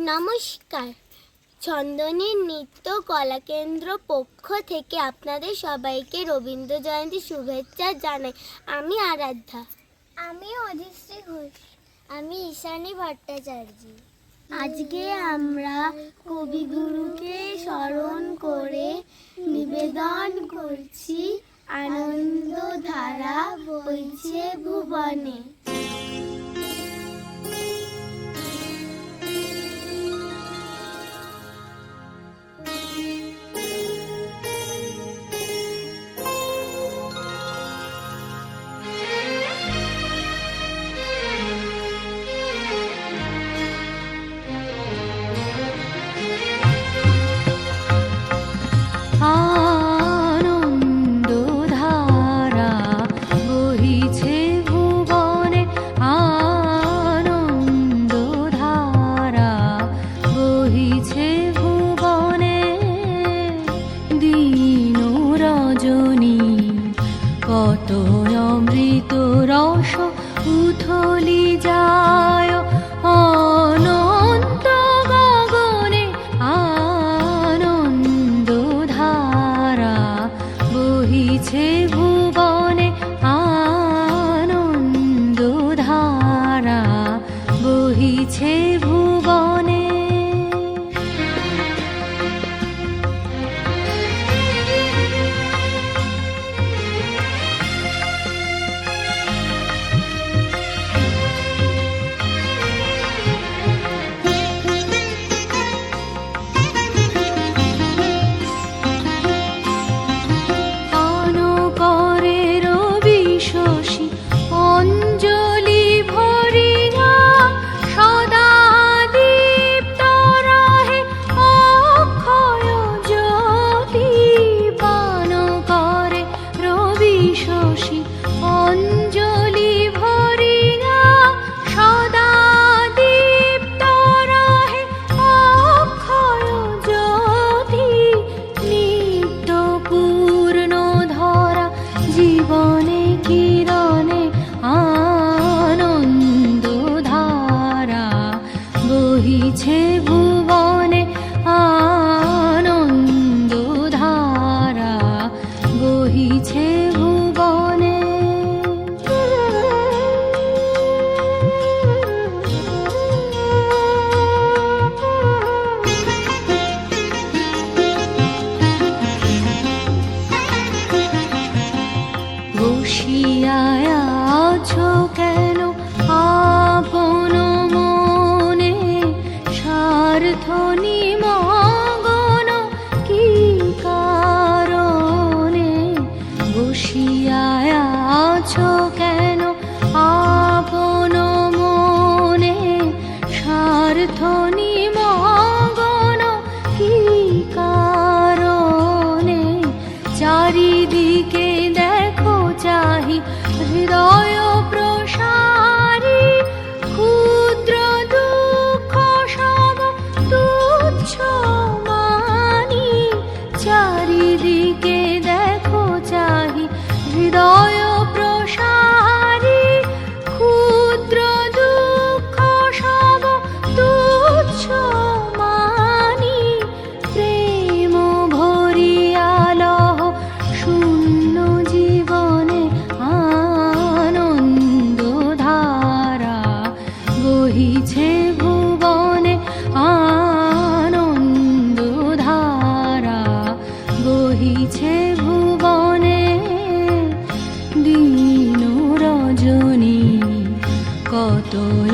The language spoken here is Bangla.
নমস্কার। চন্দনের নৃত্য কলাকেন্দ্র পক্ষ থেকে আপনাদের সবাইকে রবীন্দ্র জয়ন্তী শুভেচ্ছা জানাই। আমি আরাধ্যা। আমি অধিশ্রী ঘোষ। আমি ঈশানী ভট্টাচার্য। আজকে আমরা কবিগুরুকে স্মরণ করে নিবেদন করছি। আনন্দধারা বইছে ভুবনে। উথলি যায় অনন্ত ধারা বহিছে ভুবনে আনন্দ ধারা বহিছে ভুবনে বসিয়া আছো Cristo